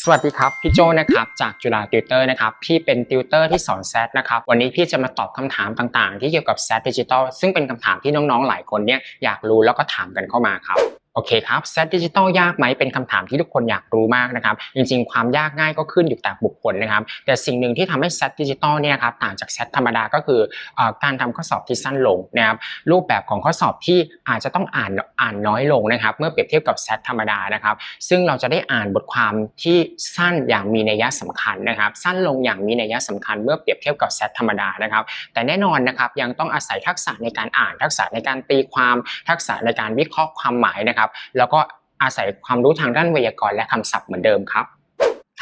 สวัสดีครับพี่โจนะครับจากจุฬาติวเตอร์นะครับพี่เป็นติวเตอร์ที่สอนแซดนะครับวันนี้พี่จะมาตอบคำถามต่างๆ ที่เกี่ยวกับแซดดิจิทัลซึ่งเป็นคำถามที่น้องๆหลายคนเนี่ยอยากรู้แล้วก็ถามกันเข้ามาครับ โอเคครับแซดดิจิทัลยากไหมเป็นคำถามที่ทุกคนอยากรู้มากนะครับ จริงๆ ความยากง่ายก็ขึ้นอยู่แต่บุคคลนะครับ แต่สิ่งหนึ่งที่ทำให้แซดดิจิทัลเนี่ยครับต่างจากแซดธรรมดาก็คืออการทำข้อสอบที่สั้นลงนะครับรูปแบบของข้อสอบที่อาจจะต้องอ่านอ่านน้อยลงนะครับ เมื่อเปรียบเทียบกับแซดธรรมดานะครับ ซึ่งเราจะได้อ่านบทความที่สั้นอย่างมีนัยสำคัญนะครับ สั้นลงอย่างมีนัยสำคัญ เมื่อเปรียบเทียบกับแซดธรรมดานะครับ แต่แน่นอนนะครับยังต้องอาศัยทักษะในการอ่านทักษะในการตีความทักษะในการวิเคราะห์ความหมายนะครับแล้วก็อาศัยความรู้ทางด้านไวยากรณ์และคำศัพท์เหมือนเดิมครับ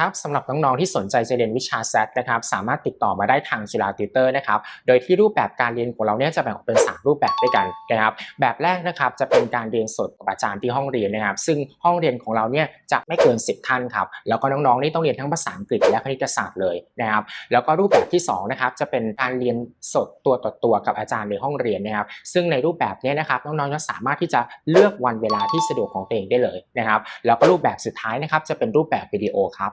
ครับสำหรับน้องๆที่สนใจจะเรียนวิชา Z นะครับสามารถติดต่อมาได้ทางจุฬาติวเตอร์นะครับโดยที่รูปแบบการเรียนของเราเนี่ยจะแบ่งออกเป็น 3 รูปแบบด้วยกันนะครับแบบแรกนะครับจะเป็นการเรียนสดกับอาจารย์ที่ห้องเรียนนะครับ ซึ่งห้องเรียนของเราเนี่ยจะไม่เกิน 10 ท่านครับแล้วก็น้องๆนี่ต้องเรียนทั้งภาษาอังกฤษและคณิตศาสตร์เลยนะครับแล้วก็รูปแบบที่2นะครับจะเป็นการเรียนสดตัวต่อตัวกับอาจารย์ในห้องเรียนนะครับ ซึ่งในรูปแบบเนี้นะครับน้องๆจะสามารถที่จะเลือกวันเวลาที่สะดวกของตัวเองได้เลยนะครับแล้วก็รูปแบบสุดท้ายนะครับจะเป็นรูปแบบวิดีโอครับ